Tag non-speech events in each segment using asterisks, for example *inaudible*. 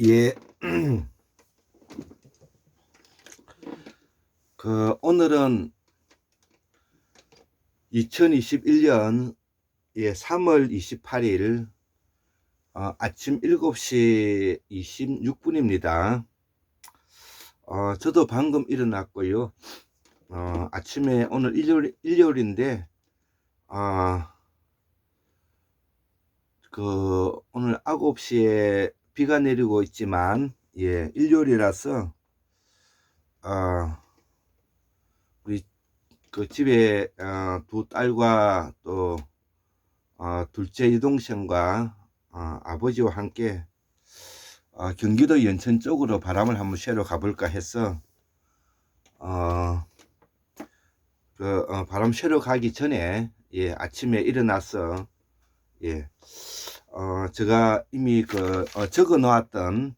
예. *clears throat* 그 오늘은 2021년 예, 3월 28일 어, 아침 7시 26분입니다. 어, 저도 방금 일어났고요. 어, 아침에 오늘 일요일, 일요일인데 어, 그 오늘 9시에 비가 내리고 있지만 예 일요일이라서 어 우리 그 집에 어, 두 딸과 또 어, 둘째 이동생과 어, 아버지와 함께 어, 경기도 연천 쪽으로 바람을 한번 쐬러 가볼까 해서 어, 그 어, 바람 쐬러 가기 전에 예 아침에 일어나서 예 어, 제가 이미 그, 어, 적어 놓았던,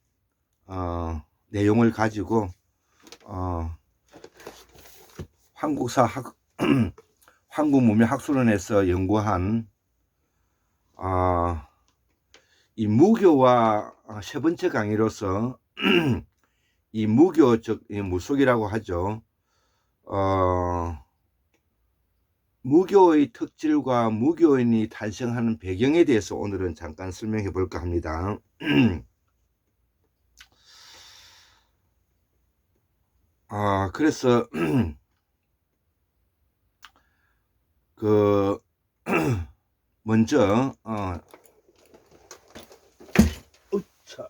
어, 내용을 가지고, 어, 한국사 학, *clears throat* 한국문명학술원에서 연구한, 어, 이 무교와 세 번째 강의로서, *clears throat* 이 무교, 즉, 이 무속이라고 하죠. 어, 무교의 특질과 무교인이 탄생하는 배경에 대해서 오늘은 잠깐 설명해 볼까 합니다. *clears throat* 아, 그래서 *clears throat* 그 *clears throat* 먼저 어 으차.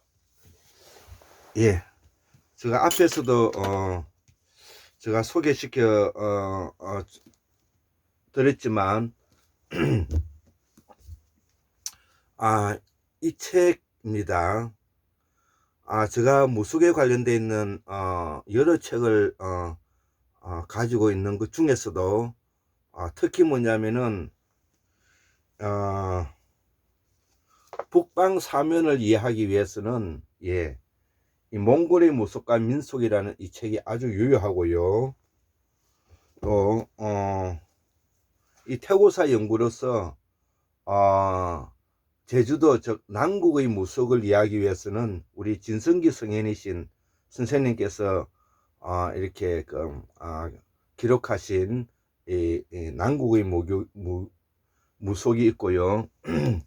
예. 제가 앞에서도 어 제가 소개시켜 어, 어 드렸지만 *clears throat* 아, 이 책입니다. 아, 제가 무속에 관련되어 있는 어, 여러 책을 어, 어, 가지고 있는 것 중에서도 어, 특히 뭐냐면은 어, 북방 사면을 이해하기 위해서는 예, 이 몽골의 무속과 민속이라는 이 책이 아주 유효하고요. 또 어, 이 태고사 연구로서 어, 제주도 즉 남국의 무속을 이해하기 위해서는 우리 진성기 성현이신 선생님께서 어, 이렇게 그, 어, 기록하신 이, 이 남국의 무교, 무, 무속이 있고요. *clears throat*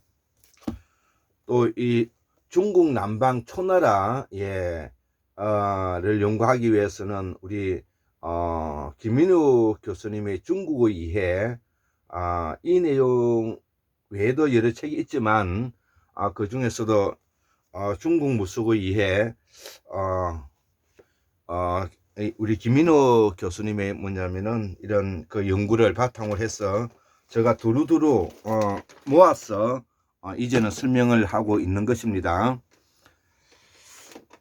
또 이 중국 남방 초나라 예, 어,를 연구하기 위해서는 우리 어, 김민우 교수님의 중국의 이해 아, 이 내용 외에도 여러 책이 있지만 아, 그 중에서도 어, 중국 무속의 이해 어, 어, 우리 김민호 교수님의 뭐냐면은 이런 그 연구를 바탕으로 해서 제가 두루두루 어, 모아서 어, 이제는 설명을 하고 있는 것입니다.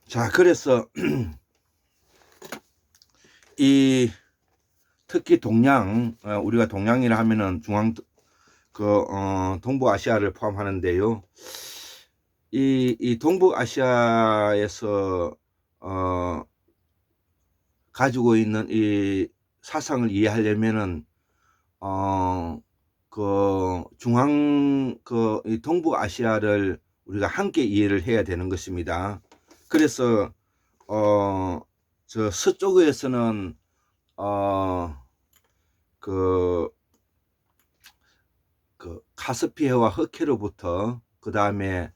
자, 그래서 *clears throat* 이 특히 동양 어, 우리가 동양이라 하면은 중앙 그 어, 동북아시아를 포함하는데요. 이, 이 동북아시아에서 어, 가지고 있는 이 사상을 이해하려면은 어, 그 중앙 그 이 동북아시아를 우리가 함께 이해를 해야 되는 것입니다. 그래서 어 저 서쪽에서는 어, 그, 그, 카스피해와 흑해로부터, 그 다음에,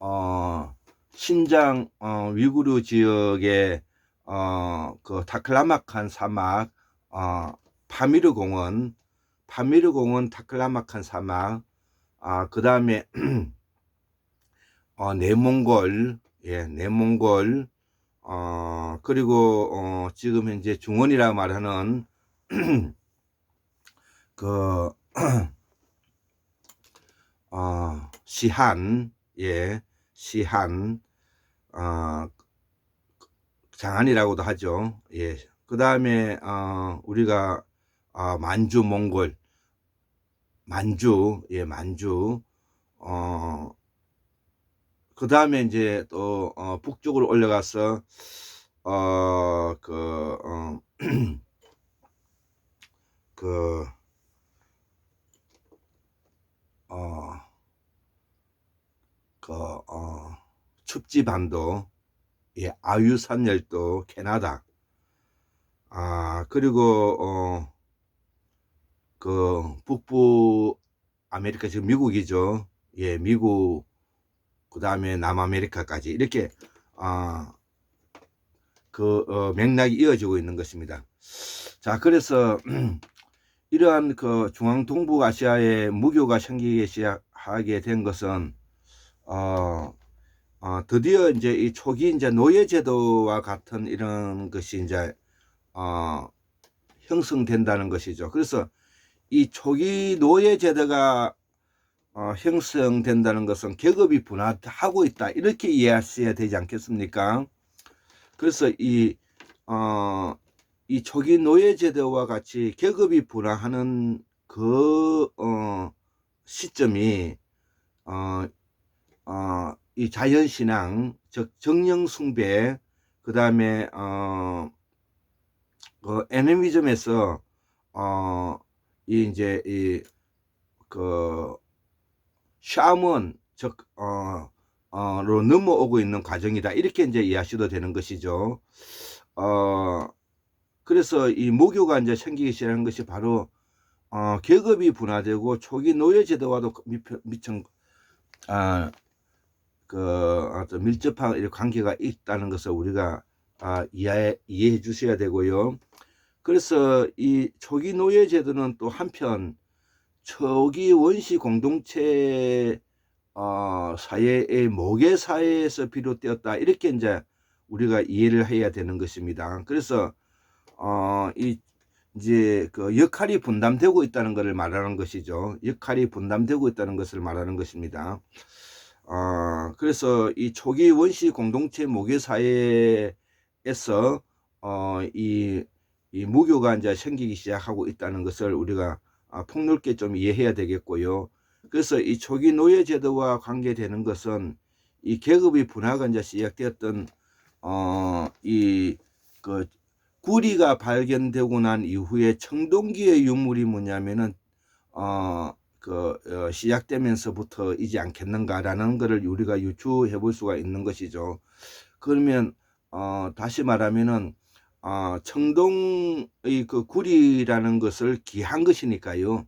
어, 신장, 어, 위구르 지역의, 어, 그, 타클라마칸 사막, 어, 파미르 공원, 파미르 공원 타클라마칸 사막, 아, 그 다음에, *clears throat* 어, 내몽골, 예, 내몽골, 어, 그리고, 어, 지금 현재 중원이라 말하는, *clears throat* 그, *clears throat* 어, 시한, 예, 시한, 어, 장안이라고도 하죠. 예. 그 다음에, 어, 우리가, 어, 만주 몽골, 만주, 예, 만주, 어, 그 다음에 이제 또 어, 북쪽으로 올라가서 어그 어, 그, 어, *clears throat* 그, 어, 춥지반도, 예, 아유산 열도 캐나다. 아, 그리고, 어, 그, 북부 아메리카, 지금 미국이죠. 예, 미국, 그 다음에 남아메리카까지 이렇게, 아, 그, 어, 맥락이 이어지고 있는 것입니다. 자, 그래서, *clears throat* 이러한 그 중앙 동북아시아에 무교가 생기기 시작하게 된 것은, 어, 어, 드디어 이제 이 초기 이제 노예 제도와 같은 이런 것이 이제, 어, 형성된다는 것이죠. 그래서 이 초기 노예 제도가 어, 형성된다는 것은 계급이 분화하고 있다. 이렇게 이해하셔야 되지 않겠습니까? 그래서 이, 어, 이 초기 노예 제도와 같이 계급이 분화하는 그, 어, 시점이, 어, 어, 이 자연신앙, 즉, 정령숭배, 그 다음에, 어, 그, 애니미즘에서, 어, 이, 이제, 이, 그, 샤먼, 즉, 어, 어 로 넘어오고 있는 과정이다. 이렇게 이제 이해하셔도 되는 것이죠. 어, 그래서 이 모교가 이제 생기기 시작한 것이 바로, 어, 계급이 분화되고 초기 노예 제도와도 미청, 아, 그, 어떤 밀접한 관계가 있다는 것을 우리가, 아, 이해, 이해해 주셔야 되고요. 그래서 이 초기 노예 제도는 또 한편, 초기 원시 공동체 어, 사회의 모계 사회에서 비롯되었다 이렇게 이제 우리가 이해를 해야 되는 것입니다. 그래서 어, 이 이제 그 역할이 분담되고 있다는 것을 말하는 것이죠. 역할이 분담되고 있다는 것을 말하는 것입니다. 어, 그래서 이 초기 원시 공동체 모계 사회에서 어, 이, 이 무교가 이제 생기기 시작하고 있다는 것을 우리가 아, 폭넓게 좀 이해해야 되겠고요. 그래서 이 초기 노예 제도와 관계되는 것은 이 계급이 분화가 이제 시작되었던 어 이그 구리가 발견되고 난 이후에 청동기의 유물이 뭐냐면은 어 그 어, 시작되면서부터이지 않겠는가라는 것을 우리가 유추해 볼 수가 있는 것이죠. 그러면 어 다시 말하면은 어, 청동의 그 구리라는 것을 귀한 것이니까요.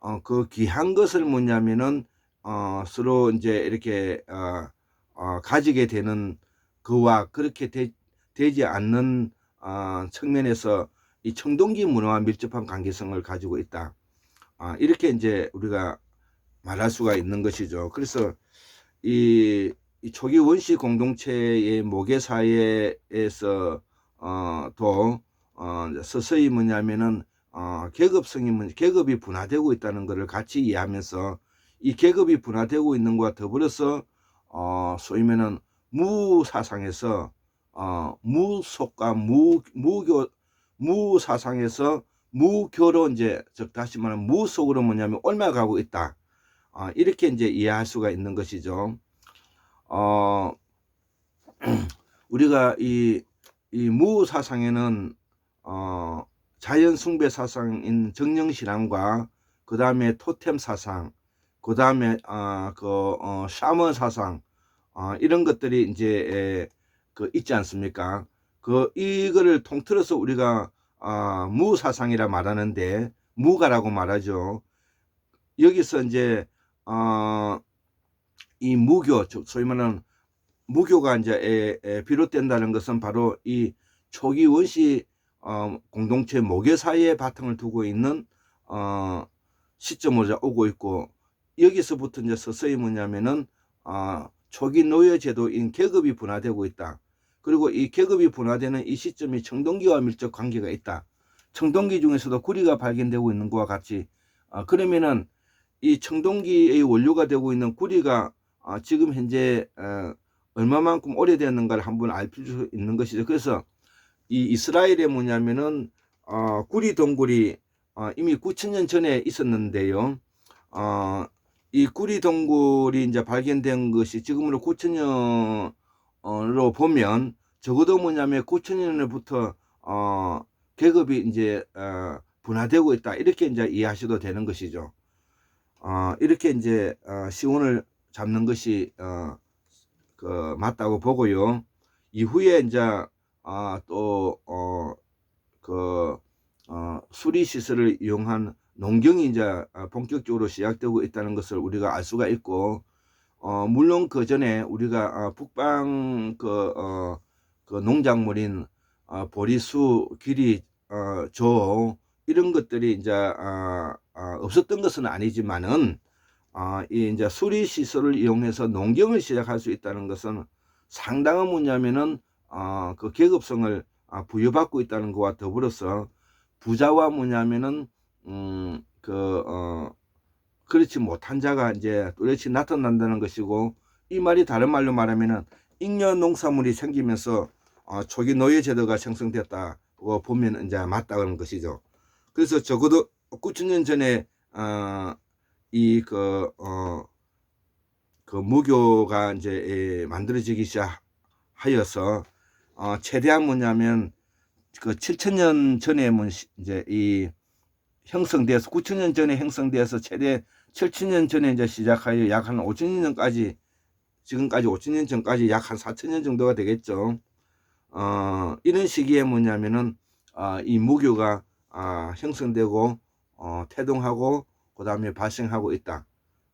어, 그 귀한 것을 뭐냐면은, 어, 서로 이제 이렇게, 어, 어, 가지게 되는 그와 그렇게 되, 지 않는, 어, 측면에서 이 청동기 문화와 밀접한 관계성을 가지고 있다. 어, 이렇게 이제 우리가 말할 수가 있는 것이죠. 그래서 이, 이 초기 원시 공동체의 모계 사회에서 어, 또, 어, 서서히 뭐냐면은, 어, 계급성이, 뭐, 계급이 분화되고 있다는 것을 같이 이해하면서 이 계급이 분화되고 있는 것과 더불어서, 어, 소위면은 무사상에서, 어, 무속과 무, 무교, 무사상에서 무교로 이제, 즉, 다시 말하면 무속으로 뭐냐면 옮아가고 있다. 어, 이렇게 이제 이해할 수가 있는 것이죠. 어, *clears throat* 우리가 이, 이 무사상에는 어, 자연 숭배 사상인 정령 신앙과 그 다음에 토템 사상, 그 다음에 어, 그 어, 샤먼 사상 어, 이런 것들이 이제 에, 그 있지 않습니까? 그 이거를 통틀어서 우리가 어, 무사상이라 말하는데 무가라고 말하죠. 여기서 이제 어, 이 무교, 소위 말하는 무교가 이제 에, 에, 비롯된다는 것은 바로 이 초기 원시 어, 공동체 모계 사이에 바탕을 두고 있는 어, 시점으로 오고 있고 여기서부터 이제 서서히 뭐냐면은 어, 초기 노예 제도인 계급이 분화되고 있다. 그리고 이 계급이 분화되는 이 시점이 청동기와 밀접 관계가 있다. 청동기 중에서도 구리가 발견되고 있는 것과 같이 어, 그러면은 이 청동기의 원료가 되고 있는 구리가 어, 지금 현재 어, 얼마만큼 오래되었는가를 한번 알 필요 있는 것이죠. 그래서 이 이스라엘에 뭐냐면은 어, 구리 동굴이 어, 이미 9천년 전에 있었는데요. 어, 이 구리 동굴이 이제 발견된 것이 지금으로 9천년 으로 보면 적어도 뭐냐면 9천년부터 어, 계급이 이제 어, 분화되고 있다 이렇게 이제 이해하셔도 되는 것이죠. 어, 이렇게 이제 어, 시온을 잡는 것이 어, 그 맞다고 보고요. 이후에 이제 아, 또 어 그 어, 수리 시설을 이용한 농경이 이제 아, 본격적으로 시작되고 있다는 것을 우리가 알 수가 있고 어, 물론 그 전에 우리가 아, 북방 그, 어, 그 농작물인 어, 보리수, 기리, 어, 조 이런 것들이 이제 아, 아, 없었던 것은 아니지만은 아, 이 이제 수리 시설을 이용해서 농경을 시작할 수 있다는 것은 상당한 뭐냐면은 어, 그 계급성을 아, 부여받고 있다는 것과 더불어서 부자와 뭐냐면은 음, 그 어, 그렇지 못한 자가 이제 뚜렷이 나타난다는 것이고 이 말이 다른 말로 말하면은 잉여 농산물이 생기면서 어, 초기 노예 제도가 형성됐다고 보면 이제 맞다는 것이죠. 그래서 적어도 9천년 전에 어, 이그 어, 그 무교가 이제 예, 만들어지기 시작하여서 어, 최대한 뭐냐면 그 7천 년 전에 뭐 시- 이제 이 형성돼서 9천년 전에 형성돼서 최대 7천년 전에 이제 시작하여 약 한 5천년 전까지 지금까지 5천년 전까지 약 한 4천년 정도가 되겠죠. 어, 이런 시기에 뭐냐면은 어, 이 무교가 아, 형성되고 어, 태동하고 그 다음에 발생하고 있다.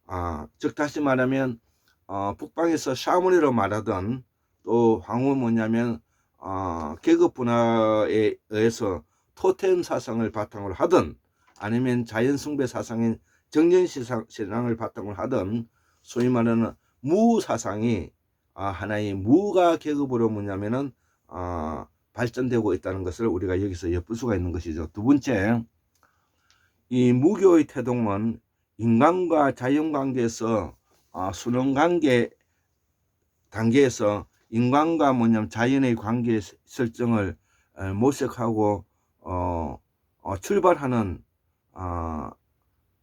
아, 즉 다시 말하면 어, 북방에서 샤머니로 말하던 또 황후 뭐냐면 어, 계급 분화에 의해서 토템 사상을 바탕으로 하든 아니면 자연 숭배 사상인 정년 시상- 신앙을 바탕으로 하든 소위 말하는 무 사상이 아, 하나의 무가 계급으로 뭐냐면은 아, 발전되고 있다는 것을 우리가 여기서 엿볼 수가 있는 것이죠. 두 번째, 이 무교의 태동은 인간과 자연 관계에서 아, 순원 관계 단계에서 인간과 뭐냐면 자연의 관계 설정을 에, 모색하고 어, 어, 출발하는 어,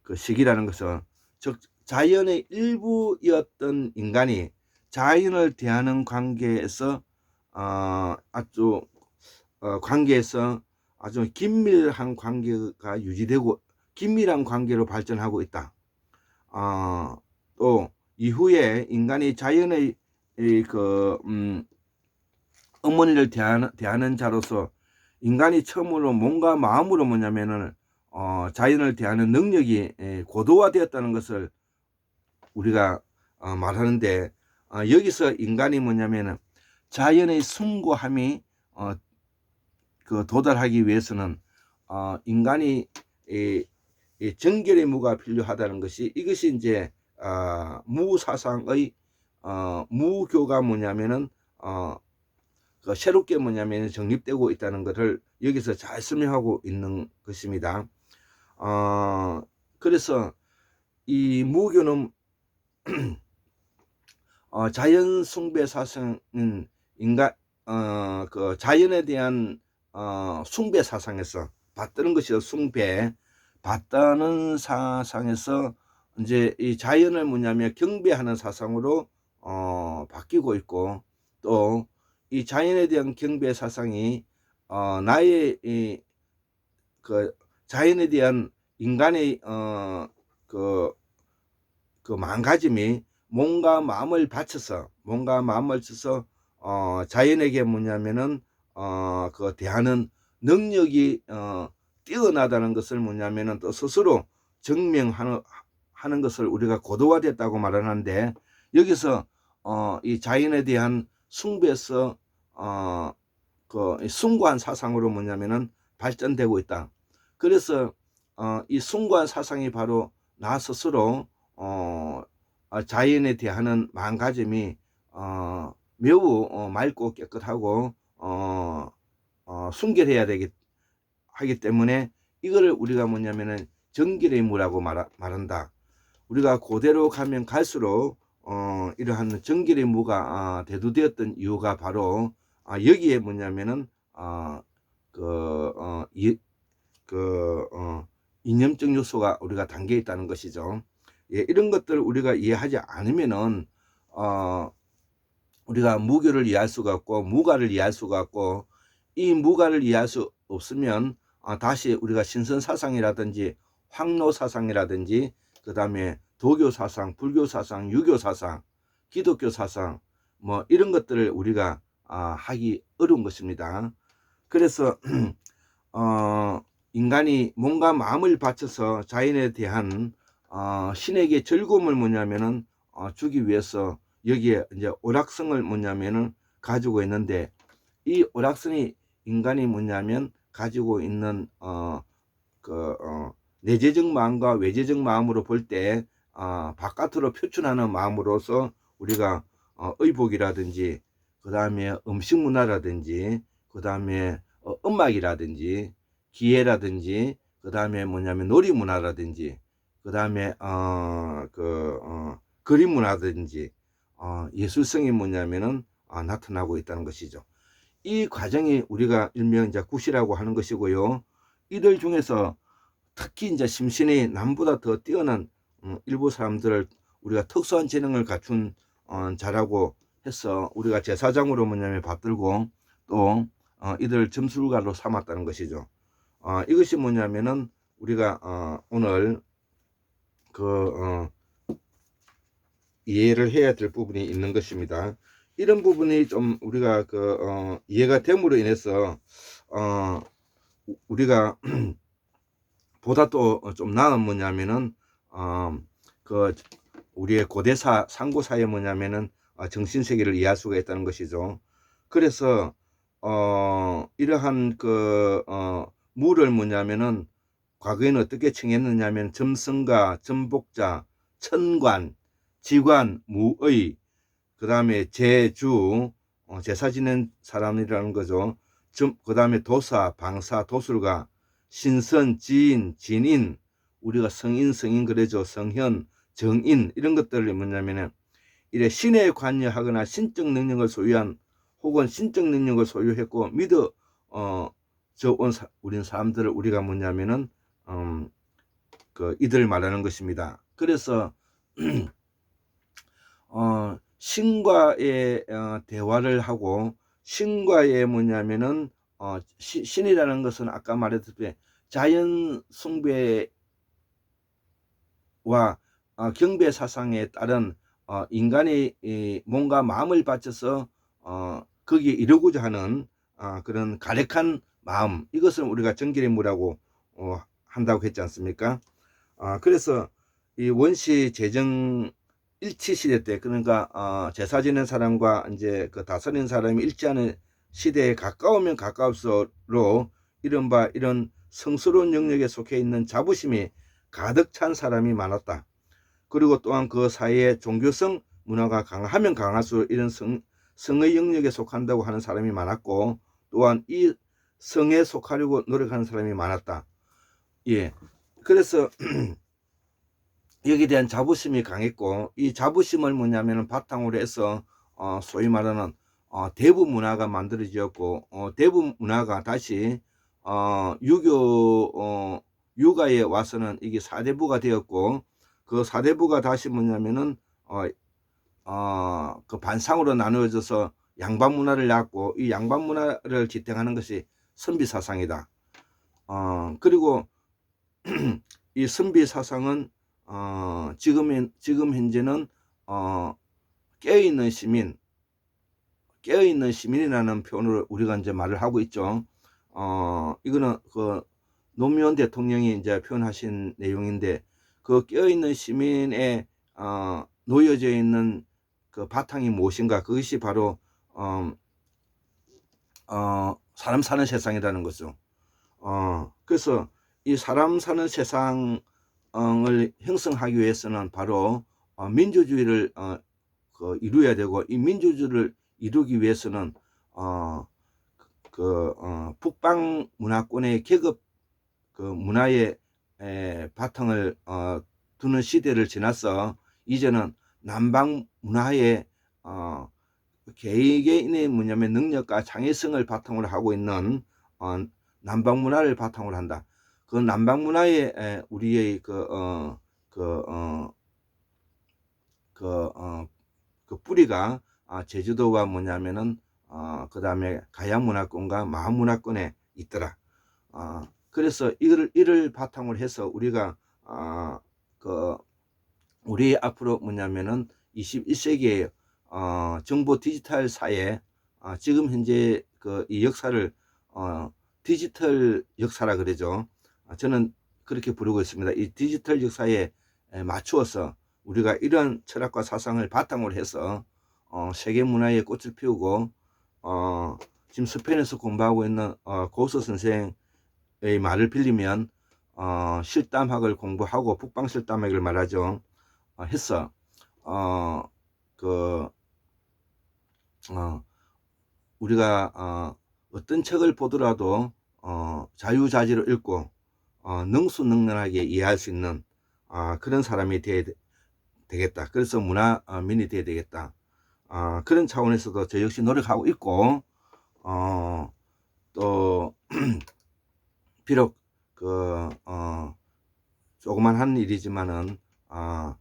그 시기라는 것은 즉 자연의 일부였던 인간이 자연을 대하는 관계에서 어, 아주 어, 관계에서 아주 긴밀한 관계가 유지되고 긴밀한 관계로 발전하고 있다. 어, 또 이후에 인간이 자연의 이 그 음, 어머니를 대하는, 대하는 자로서 인간이 처음으로 몸과 마음으로 뭐냐면은 어, 자연을 대하는 능력이 에, 고도화되었다는 것을 우리가 어, 말하는데 어, 여기서 인간이 뭐냐면은 자연의 숭고함이 어, 그 도달하기 위해서는 어, 인간이 이, 이 정결의 무가 필요하다는 것이 이것이 이제 어, 무사상의 어, 무교가 뭐냐면은 어, 그 새롭게 뭐냐면 정립되고 있다는 것을 여기서 잘 설명하고 있는 것입니다. 어, 그래서 이 무교는 *clears throat* 어, 자연 숭배 사상은 인간 어, 그 자연에 대한 어, 숭배 사상에서 받드는 것이요 숭배. 받다는 사상에서 이제 이 자연을 뭐냐면 경배하는 사상으로 어, 바뀌고 있고 또 이 자연에 대한 경배 사상이 어, 나의 이, 그 자연에 대한 인간의 어, 그, 그 마음가짐이 몸과 마음을 바쳐서 몸과 마음을 쳐서 어, 자연에게 뭐냐면은 어, 그 대하는 능력이 어, 뛰어나다는 것을 뭐냐면은 또 스스로 증명하는 하는 것을 우리가 고도화됐다고 말하는데 여기서 어, 이 자연에 대한 숭배에서 어, 그 숭고한 사상으로 뭐냐면은 발전되고 있다. 그래서 어, 이 숭고한 사상이 바로 나 스스로 어, 어, 자연에 대하는 마음가짐이 어, 매우 어, 맑고 깨끗하고 어, 어, 순결해야 되기 하기 때문에 이거를 우리가 뭐냐면은 정결의 무라고 말, 말한다. 우리가 고대로 가면 갈수록 어, 이러한 정결의 무가 아, 대두되었던 이유가 바로 아, 여기에 뭐냐면은 아, 그, 어, 이, 그, 어, 이념적 요소가 우리가 담겨 있다는 것이죠. 예, 이런 것들을 우리가 이해하지 않으면은 어, 우리가 무교를 이해할 수가 없고 무가를 이해할 수가 없고 이 무가를 이해할 수 없으면 아, 다시 우리가 신선 사상이라든지 황로 사상이라든지 그 다음에 도교 사상, 불교 사상, 유교 사상, 기독교 사상 뭐 이런 것들을 우리가 아, 하기 어려운 것입니다. 그래서 *clears throat* 어, 인간이 몸과 마음을 바쳐서 자연에 대한 어, 신에게 즐거움을 뭐냐면은 어, 주기 위해서 여기에 이제 오락성을 뭐냐면은 가지고 있는데 이 오락성이 인간이 뭐냐면 가지고 있는 어, 그 어, 내재적 마음과 외재적 마음으로 볼때 어, 바깥으로 표출하는 마음으로서 우리가 어, 의복이라든지 그 다음에 음식 문화라든지 그 다음에 어, 음악이라든지 기회라든지 그 다음에 뭐냐면 놀이 문화라든지 그 다음에 어, 그 어, 그림 문화든지 어, 예술성이 뭐냐면은 어, 나타나고 있다는 것이죠. 이 과정이 우리가 일명 이제 굿이라고 하는 것이고요. 이들 중에서 특히 이제 심신이 남보다 더 뛰어난 음, 일부 사람들을 우리가 특수한 재능을 갖춘 어, 자라고 해서 우리가 제사장으로 뭐냐면 받들고 또 어, 이들 점술가로 삼았다는 것이죠. 어, 이것이 뭐냐면은 우리가 어, 오늘 그 어, 이해를 해야 될 부분이 있는 것입니다. 이런 부분이 좀 우리가 그 어, 이해가 됨으로 인해서 어, 우리가 *clears throat* 보다 또 좀 나은 뭐냐면은 어, 그 우리의 고대사 상고사에 뭐냐면은 어, 정신 세계를 이해할 수가 있다는 것이죠. 그래서 어, 이러한 그 어, 무를 뭐냐면은 과거에는 어떻게 칭했느냐면 점성가, 점복자, 천관, 지관, 무의, 그 다음에 제주, 어, 제사 지낸 사람이라는 거죠. 그 다음에 도사, 방사, 도술가, 신선, 지인, 진인, 우리가 성인, 성인 그래죠. 성현, 정인 이런 것들이 뭐냐면은 이래 신에 관여하거나 신적 능력을 소유한 혹은 신적 능력을 소유했고 믿어 어저 온 우린 사람들을 우리가 뭐냐면은 음, 그 이들 말하는 것입니다. 그래서 *clears throat* 어 신과의 어, 대화를 하고 신과의 뭐냐면은 어, 시, 신이라는 것은 아까 말했듯이 자연 숭배와 어, 경배 사상에 따른 어, 인간이 이, 몸과 마음을 바쳐서 어, 거기에 이루고자 하는 어, 그런 가력한 마음 이것을 우리가 정기림무라고 어, 한다고 했지 않습니까? 어, 그래서 이 원시 재정 일치 시대 때 그러니까 어, 제사 지낸 사람과 이제 그 다스린 사람이 일치하는 시대에 가까우면 가까울수록 이른바 이런 성스러운 영역에 속해 있는 자부심이 가득 찬 사람이 많았다. 그리고 또한 그 사이에 종교성 문화가 강하면 강할수록 이런 성, 성의 영역에 속한다고 하는 사람이 많았고 또한 이 성에 속하려고 노력하는 사람이 많았다. 예. 그래서 *clears throat* 여기에 대한 자부심이 강했고 이 자부심을 뭐냐면은 바탕으로 해서 어, 소위 말하는 어, 대부 문화가 만들어졌고 어, 대부 문화가 다시 어, 유교 어, 유가에 와서는 이게 사대부가 되었고 그 사대부가 다시 뭐냐면은 어, 어, 그 반상으로 나누어져서 양반 문화를 낳았고 이 양반 문화를 지탱하는 것이 선비 사상이다. 어, 그리고 *clears throat* 이 선비 사상은 어, 지금 지금 현재는 어, 깨어있는 시민, 깨어있는 시민이라는 표현으로 우리가 이제 말을 하고 있죠. 어, 이거는 그 노무현 대통령이 이제 표현하신 내용인데 그 깨어있는 시민에 어, 놓여져 있는 그 바탕이 무엇인가 그것이 바로 어, 어, 사람 사는 세상이라는 거죠. 어, 그래서 이 사람 사는 세상을 형성하기 위해서는 바로 어, 민주주의를 어, 그 이루어야 되고 이 민주주의를 이루기 위해서는 어, 그 어, 북방 문화권의 계급 그 문화의 에, 바탕을 어, 두는 시대를 지나서 이제는 남방 문화의 어, 개개인의 뭐냐면 능력과 창의성을 바탕으로 하고 있는 어, 남방 문화를 바탕으로 한다. 그 남방 문화의 에, 우리의 그 어, 그, 어, 그, 어, 그 뿌리가 아, 제주도가 뭐냐면은 어, 그 다음에 가양 문화권과 마음 문화권에 있더라. 어, 그래서 이를 이를 바탕으로 해서 우리가 어, 그 우리 앞으로 뭐냐면은 21세기에 어, 정보 디지털 사회 아, 지금 현재 그 이 역사를 어, 디지털 역사라 그러죠. 아, 저는 그렇게 부르고 있습니다. 이 디지털 역사에 에, 맞추어서 우리가 이런 철학과 사상을 바탕으로 해서 어, 세계 문화의 꽃을 피우고 어, 지금 스페인에서 공부하고 있는 어, 고서 선생의 말을 빌리면 어, 실담학을 공부하고 북방 실담학을 말하죠. 어, 했어. 어, 그, 어, 우리가, 어, 어떤 책을 보더라도, 어, 자유자재로 읽고, 어, 능수능란하게 이해할 수 있는, 어, 그런 사람이 돼야 되- 되겠다. 그래서 문화민이 돼야 되겠다. 어, 그런 차원에서도 저 역시 노력하고 있고, 어, 또, *clears throat* 비록, 그, 어, 조그만 한 일이지만은, 어,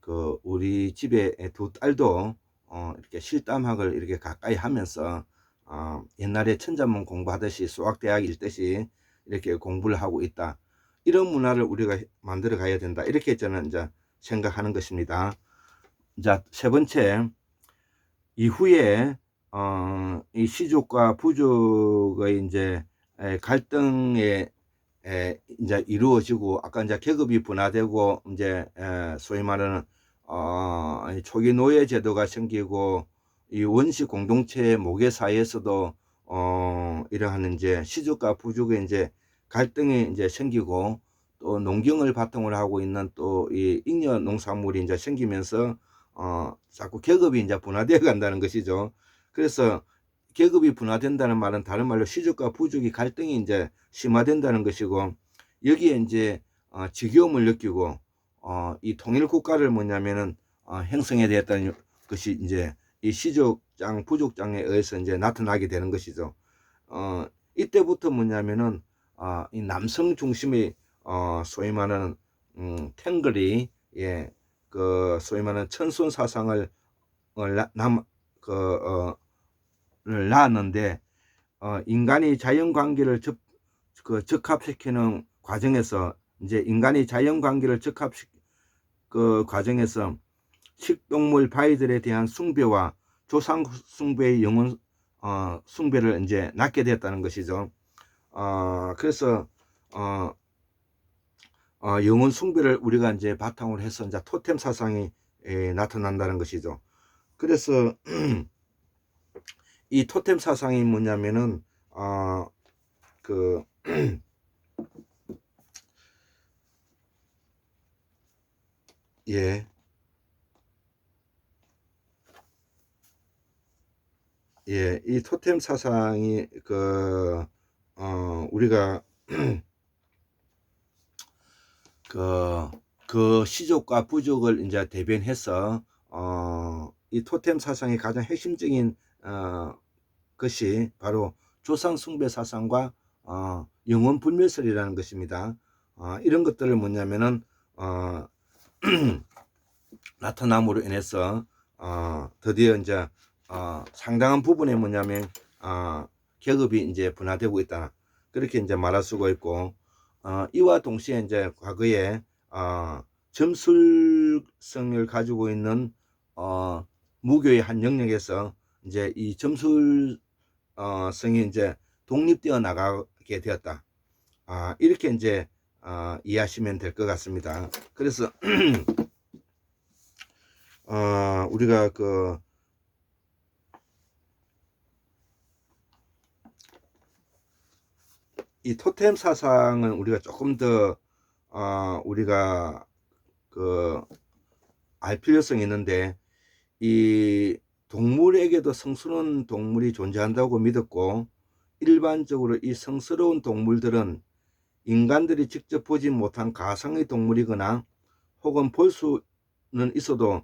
그, 우리 집에 두 딸도, 어, 이렇게 실담학을 이렇게 가까이 하면서, 어, 옛날에 천자문 공부하듯이 수학대학 읽듯이 이렇게 공부를 하고 있다. 이런 문화를 우리가 만들어 가야 된다. 이렇게 저는 이제 생각하는 것입니다. 자, 세 번째, 이후에, 어, 이 시족과 부족의 이제 에, 갈등에 에, 이제 이루어지고, 아까 이제 계급이 분화되고, 이제, 에, 소위 말하는, 어, 이 초기 노예 제도가 생기고, 이 원시 공동체 모계 사이에서도, 어, 이러한 이제 시족과 부족의 이제 갈등이 이제 생기고, 또 농경을 바탕으로 하고 있는 또 이 잉여 농산물이 이제 생기면서, 어, 자꾸 계급이 이제 분화되어 간다는 것이죠. 그래서 계급이 분화된다는 말은 다른 말로 시족과 부족이 갈등이 이제 심화된다는 것이고 여기에 이제 어, 지겨움을 느끼고 어, 이 통일 국가를 뭐냐면은 어, 형성해야 되었다는 것이 이제 이 시족장 부족장에 의해서 이제 나타나게 되는 것이죠. 어, 이때부터 뭐냐면은 어, 이 남성 중심의 어, 소위 말하는 음, 탱글이 예, 그 소위 말하는 천손 사상을 어, 나- 남, 그, 어, 를 낳았는데 어, 인간이 자연 관계를 적, 그 적합시키는 과정에서 이제 인간이 자연 관계를 적합시 그 과정에서 식동물 바위들에 대한 숭배와 조상 숭배의 영혼 어, 숭배를 이제 낳게 되었다는 것이죠. 어, 그래서 어, 어, 영혼 숭배를 우리가 이제 바탕으로 해서 이제 토템 사상이 에, 나타난다는 것이죠. 그래서 *clears throat* 이 토템 사상이 뭐냐면은 어, 그 *clears throat* 예. 예, 이 토템 사상이 그 어, 우리가 *clears throat* 그, 그 시족과 부족을 이제 대변해서 어, 이 토템 사상의 가장 핵심적인 어, 것이 바로 조상 숭배 사상과 어, 영원 불멸설이라는 것입니다. 어, 이런 것들을 뭐냐면은 어, *clears throat* 나타남으로 인해서 어, 드디어 이제 어, 상당한 부분에 뭐냐면 어, 계급이 이제 분화되고 있다. 그렇게 이제 말할 수가 있고 어, 이와 동시에 이제 과거에 어, 점술성을 가지고 있는 어, 무교의 한 영역에서 이제 이 점술 어, 성이 이제 독립되어 나가게 되었다. 아, 이렇게 이제 어, 이해하시면 될 것 같습니다. 그래서 *clears throat* 어, 우리가 그 이 토템 사상은 우리가 조금 더 어, 우리가 그 알 필요성이 있는데 이 동물에게도 성스러운 동물이 존재한다고 믿었고 일반적으로 이 성스러운 동물들은 인간들이 직접 보지 못한 가상의 동물이거나 혹은 볼 수는 있어도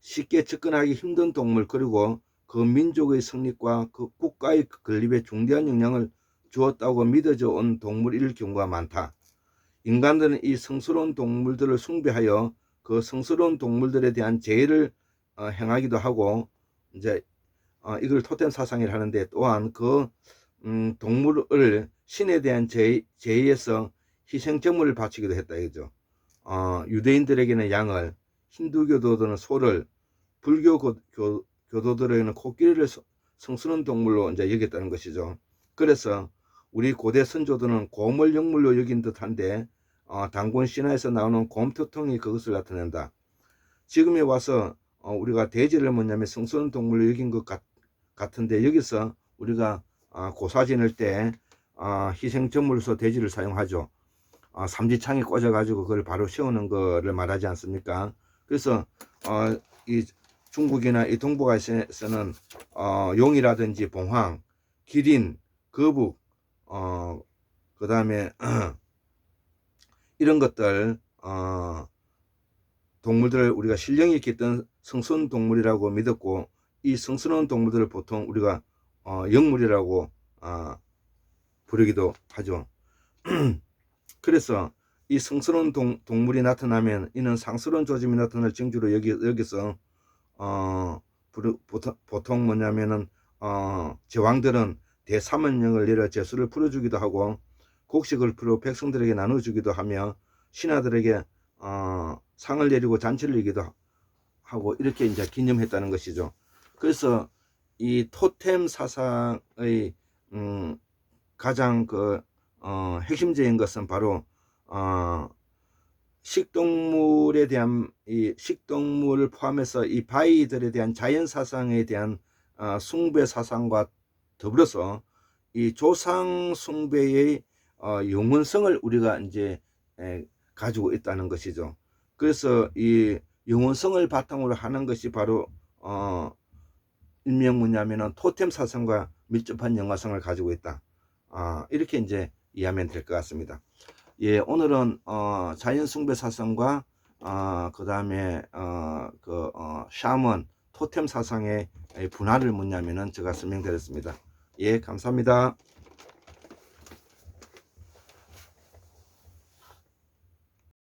쉽게 접근하기 힘든 동물 그리고 그 민족의 성립과 그 국가의 건립에 중대한 영향을 주었다고 믿어져 온 동물일 경우가 많다. 인간들은 이 성스러운 동물들을 숭배하여 그 성스러운 동물들에 대한 제의를 어, 행하기도 하고 이제 어, 이걸 토템 사상이라 하는데 또한 그 음, 동물을 신에 대한 제의, 제의에서 희생제물을 바치기도 했다 이거죠. 어, 유대인들에게는 양을, 힌두교도들은 소를, 불교 교, 교, 교도들에게는 코끼리를 서- 성스러운 동물로 이제 여겼다는 것이죠. 그래서 우리 고대 선조들은 곰을 영물로 여긴 듯한데 어, 단군 신화에서 나오는 곰토통이 그것을 나타낸다. 지금에 와서 어, 우리가 돼지를 뭐냐면 성스러운 동물로 여긴 것 같, 같은데 여기서 우리가 아, 고사 지낼 때 아, 희생 전물로서 돼지를 사용하죠. 아, 삼지창에 꽂아가지고 그걸 바로 세우는 거를 말하지 않습니까? 그래서 어, 이 중국이나 이 동북아시아에서는 어, 용이라든지 봉황, 기린, 거북, 어, 그 다음에 *clears throat* 이런 것들 어, 동물들을 우리가 신령이 있던 성스러운 동물이라고 믿었고 이 성스러운 동물들을 보통 우리가 어, 영물이라고 어, 부르기도 하죠. *clears throat* 그래서 이 성스러운 동, 동물이 나타나면 이는 상스러운 조짐이 나타날 징조로 여기 여기서 어, 부르, 보통, 보통 뭐냐면은 어, 제왕들은 대사문령을 내려 제수를 풀어주기도 하고 곡식을 풀어 백성들에게 나눠주기도 하며 신하들에게 어, 상을 내리고 잔치를 이기도 하고 이렇게 이제 기념했다는 것이죠. 그래서 이 토템 사상의 음, 가장 그 어, 핵심적인 것은 바로 어, 식동물에 대한 이 식동물을 포함해서 이 바위들에 대한 자연 사상에 대한 어, 숭배 사상과 더불어서 이 조상 숭배의 어, 영원성을 우리가 이제 에, 가지고 있다는 것이죠. 그래서 이 영원성을 바탕으로 하는 것이 바로 어, 일명 뭐냐면은 토템 사상과 밀접한 연관성을 가지고 있다. 아, 이렇게 이제 이해하면 될 것 같습니다. 예, 오늘은 어, 자연 숭배 사상과 어, 그 다음에 어, 그 어, 샤먼 토템 사상의 분할을 뭐냐면은 제가 설명드렸습니다. 예, 감사합니다.